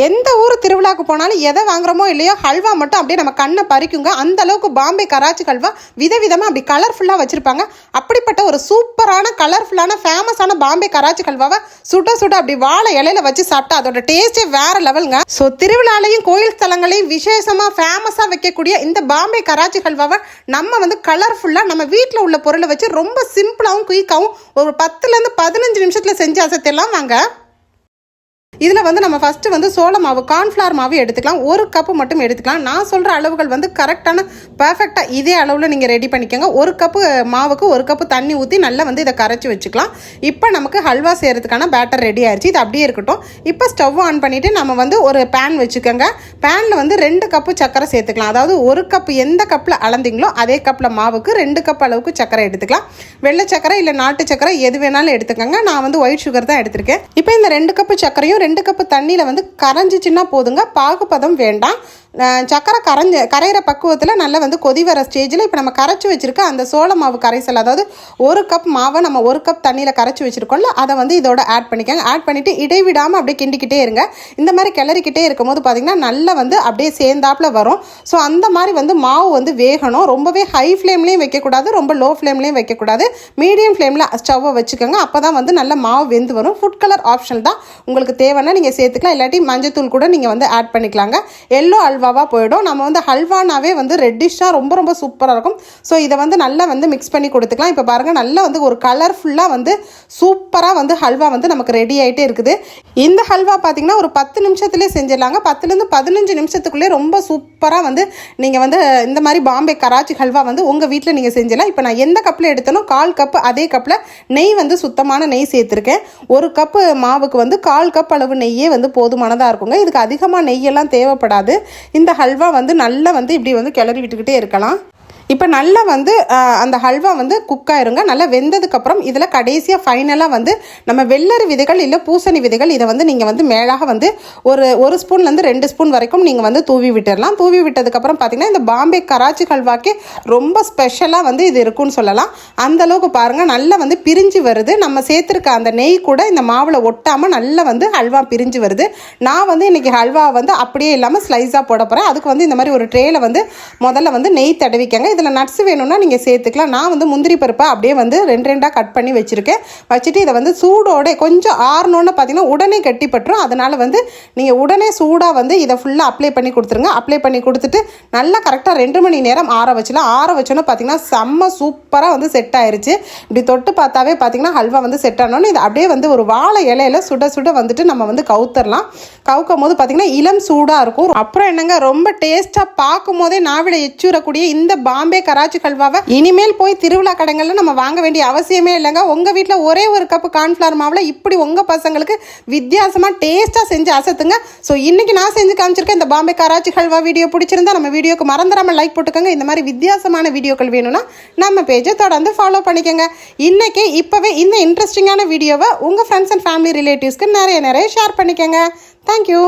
எந்த ஊர் திருவிழாக்கு போனாலும் எதை வாங்குறோமோ இல்லையோ ஹல்வா மட்டும் அப்படியே நம்ம கண்ணை பறிக்குங்க. அந்த அளவுக்கு பாம்பே கராச்சி ஹல்வா விதவிதமாக அப்படி கலர்ஃபுல்லாக வச்சுருப்பாங்க. அப்படிப்பட்ட ஒரு சூப்பரான கலர்ஃபுல்லான ஃபேமஸான பாம்பே கராச்சி ஹல்வாவை சுட சுட அப்படி வாழை இலையில வச்சு சாப்பிட்டா அதோட டேஸ்டே வேற லெவலுங்க ஸோ திருவிழாலையும் கோயில் ஸ்தலங்களையும் விசேஷமாக ஃபேமஸாக வைக்கக்கூடிய இந்த பாம்பே கராச்சி ஹல்வாவை நம்ம வந்து கலர்ஃபுல்லாக நம்ம வீட்டில் உள்ள பொருளை வச்சு ரொம்ப சிம்பிளாகவும் குயிக்காகவும் ஒரு பத்துலேருந்து பதினஞ்சு நிமிஷத்தில் செஞ்சு அசத்திடலாம் வாங்க. இதில் வந்து நம்ம ஃபஸ்ட்டு வந்து சோள மாவு கார்ன்ஃப்ளவர் மாவு எடுத்துக்கலாம். ஒரு கப்பு மட்டும் எடுத்துக்கலாம். நான் சொல்கிற அளவுகள் வந்து கரெக்டான பர்ஃபெக்டாக இதே அளவில் நீங்கள் ரெடி பண்ணிக்கோங்க. ஒரு கப்பு மாவுக்கு ஒரு கப்பு தண்ணி ஊற்றி நல்லா வந்து இதை கரைச்சி வச்சுக்கலாம். இப்போ நமக்கு ஹல்வா செய்கிறதுக்கான பேட்டர் ரெடி ஆயிடுச்சு இது அப்படியே இருக்கட்டும். இப்போ ஸ்டவ் ஆன் பண்ணிவிட்டு நம்ம வந்து ஒரு பேன் வச்சுக்கோங்க. பேனில் வந்து ரெண்டு கப்பு சர்க்கரை சேர்த்துக்கலாம். அதாவது ஒரு கப் எந்த கப்பில் அளந்தீங்களோ அதே கப்பில் மாவுக்கு ரெண்டு கப் அளவுக்கு சர்க்கரை எடுத்துக்கலாம். வெள்ளை சர்க்கரை இல்லை நாட்டு சர்க்கரை எது வேணாலும் எடுத்துக்கோங்க. நான் வந்து ஒயிட் சுகர் தான் எடுத்திருக்கேன். இப்போ இந்த ரெண்டு கப்பு சர்க்கரையும் ரெண்டு கப்பு தண்ணியில் வந்து கரைஞ்சிச்சின்னா போதுங்க. பாகுபதம் வேண்டாம். சக்கரை கரைஞ்ச கரையிற பக்குவத்தில் நல்லா வந்து கொதி வர ஸ்டேஜில் இப்போ நம்ம கரைச்சி வச்சுருக்க அந்த சோள மாவு கரைசல் அதாவது ஒரு கப் மாவை நம்ம ஒரு கப் தண்ணியில் கரைச்சி வச்சுருக்கோம்ல அதை வந்து இதோட ஆட் பண்ணிக்கோங்க. ஆட் பண்ணிவிட்டு இடைவிடாமல் அப்படியே கிண்டிக்கிட்டே இருங்க. இந்த மாதிரி கிளறிக்கிட்டே இருக்கும்போது பார்த்தீங்கன்னா நல்லா வந்து அப்படியே சேர்ந்தாப்புல வரும். ஸோ அந்த மாதிரி வந்து மாவு வந்து வேகணும். ரொம்பவே ஹை ஃப்ளேம்லேயும் வைக்கக்கூடாது ரொம்ப லோ ஃப்ளேம்லேயும் வைக்கக்கூடாது. மீடியம் ஃப்ளேமில் ஸ்டவ்வை வச்சுக்கோங்க. அப்போ தான் வந்து நல்ல மாவு வெந்து வரும். ஃபுட் கலர் ஆப்ஷன் தான். உங்களுக்கு தேவைன்னா நீங்கள் சேர்த்துக்கலாம். இல்லாட்டி மஞ்சத்தூள் கூட நீங்கள் வந்து ஆட் பண்ணிக்கலாங்க. எல்லோ ஹல்வாவாக போயிடும். நம்ம வந்து ஹல்வானாவே வந்து ரெட்டிஷாக ரொம்ப ரொம்ப சூப்பராக இருக்கும். ஸோ இதை வந்து நல்லா வந்து மிக்ஸ் பண்ணி கொடுத்துக்கலாம். இப்போ பாருங்கள் நல்லா வந்து ஒரு கலர்ஃபுல்லாக வந்து சூப்பராக வந்து ஹல்வா வந்து நமக்கு ரெடி ஆகிட்டே இருக்குது. இந்த ஹல்வா பார்த்தீங்கன்னா ஒரு பத்து நிமிஷத்துலேயே செஞ்சிடலாங்க. பத்துலேருந்து பதினஞ்சு நிமிஷத்துக்குள்ளே ரொம்ப சூப்பராக வந்து நீங்கள் வந்து இந்த மாதிரி பாம்பே கராச்சி ஹல்வா வந்து உங்கள் வீட்டில் நீங்கள் செஞ்சலாம். இப்போ நான் எந்த கப்பில் எடுத்தனோ கால் கப்பு அதே கப்பில் நெய் வந்து சுத்தமான நெய் சேர்த்துருக்கேன். ஒரு கப்பு மாவுக்கு வந்து கால் கப் அளவு நெய்யே வந்து போதுமானதாக இருக்குங்க. இதுக்கு அதிகமாக நெய்யெல்லாம் தேவைப்படாது. இந்த ஹல்வா வந்து நல்லா வந்து இப்படி வந்து கிளறி விட்டுக்கிட்டே இருக்கலாம். இப்போ நல்லா வந்து அந்த ஹல்வா வந்து குக் ஆயிருங்க. நல்லா வெந்ததுக்கப்புறம் இதில் கடைசியாக ஃபைனலாக வந்து நம்ம வெள்ளரி விதைகள் இல்லை பூசணி விதைகள் இதை வந்து நீங்கள் வந்து மேலாக வந்து ஒரு ஒரு ஸ்பூன்லேருந்து ரெண்டு ஸ்பூன் வரைக்கும் நீங்கள் வந்து தூவி விட்டுடலாம் தூவி விட்டதுக்கப்புறம் பார்த்தீங்கன்னா இந்த பாம்பே கராச்சி ஹல்வாக்கே ரொம்ப ஸ்பெஷலாக வந்து இது இருக்குன்னு சொல்லலாம். அந்த அளவுக்கு பாருங்கள் நல்லா வந்து பிரிஞ்சு வருது. நம்ம சேர்த்துருக்க அந்த நெய் கூட இந்த மாவில் ஒட்டாமல் நல்லா வந்து ஹல்வா பிரிஞ்சு வருது. நான் வந்து இன்றைக்கி ஹல்வா வந்து அப்படியே இல்லாமல் ஸ்லைஸாக போட போகிறேன் அதுக்கு வந்து இந்த மாதிரி ஒரு ட்ரேயில் வந்து முதல்ல வந்து நெய் தடவிக்கங்க. இதில் நட்ஸ் வேணும்னா நீங்கள் சேர்த்துக்கலாம். நான் வந்து முந்திரி பருப்பை அப்படியே வந்து ரெண்டு ரெண்டாக கட் பண்ணி வச்சுருக்கேன். வச்சுட்டு இதை வந்து சூடோட கொஞ்சம் ஆறணுன்னு பார்த்தீங்கன்னா உடனே கட்டிப்பட்டுரும் அதனால் வந்து நீங்கள் உடனே சூடாக வந்து இதை ஃபுல்லாக அப்ளை பண்ணி கொடுத்துருங்க. அப்ளை பண்ணி கொடுத்துட்டு நல்லா கரெக்டாக ரெண்டு மணி நேரம் ஆற வச்சலாம் ஆற வச்சோன்னு பார்த்தீங்கன்னா செம்ம சூப்பராக வந்து செட் ஆயிருச்சு. இப்படி தொட்டு பார்த்தாவே பார்த்தீங்கன்னா ஹல்வா வந்து செட் ஆனோன்னு இது அப்படியே வந்து ஒரு வாழை இலையில சுட சுட வந்துட்டு நம்ம வந்து கவுத்தரலாம் கவுக்கும் போது பார்த்தீங்கன்னா இளம் சூடாக இருக்கும். அப்புறம் என்னங்க? ரொம்ப டேஸ்ட்டாக பார்க்கும் போதே நாவிட எச்சூரக்கூடிய இந்த பாம்பே கராச்சி கல்வாவை இனிமேல் போய் திருவிழா கடைகளில் நம்ம வாங்க வேண்டிய அவசியமே இல்லைங்க. உங்கள் வீட்டில் ஒரே ஒரு கப்பு கார்ன்ஃப்ளவர் மாவில் இப்படி உங்கள் பசங்களுக்கு வித்தியாசமாக டேஸ்ட்டாக செஞ்சு அசத்துங்க. ஸோ இன்றைக்கி நான் செஞ்சு காமிச்சிருக்கேன் இந்த பாம்பே கராச்சி கல்வா வீடியோ பிடிச்சிருந்தா நம்ம வீடியோக்கு மறந்துடாமல் லைக் போட்டுக்கோங்க. இந்த மாதிரி வித்தியாசமான வீடியோக்கள் வேணும்னா நம்ம பேஜை தொடர்ந்து ஃபாலோ பண்ணிக்கோங்க. இன்றைக்கி இப்போவே இந்த இன்ட்ரெஸ்டிங்கான வீடியோவை உங்கள் ஃப்ரெண்ட்ஸ் அண்ட் ஃபேமிலி ரிலேட்டிவ்ஸ்க்கு நிறைய நிறைய ஷேர் பண்ணிக்கோங்க. தேங்க்யூ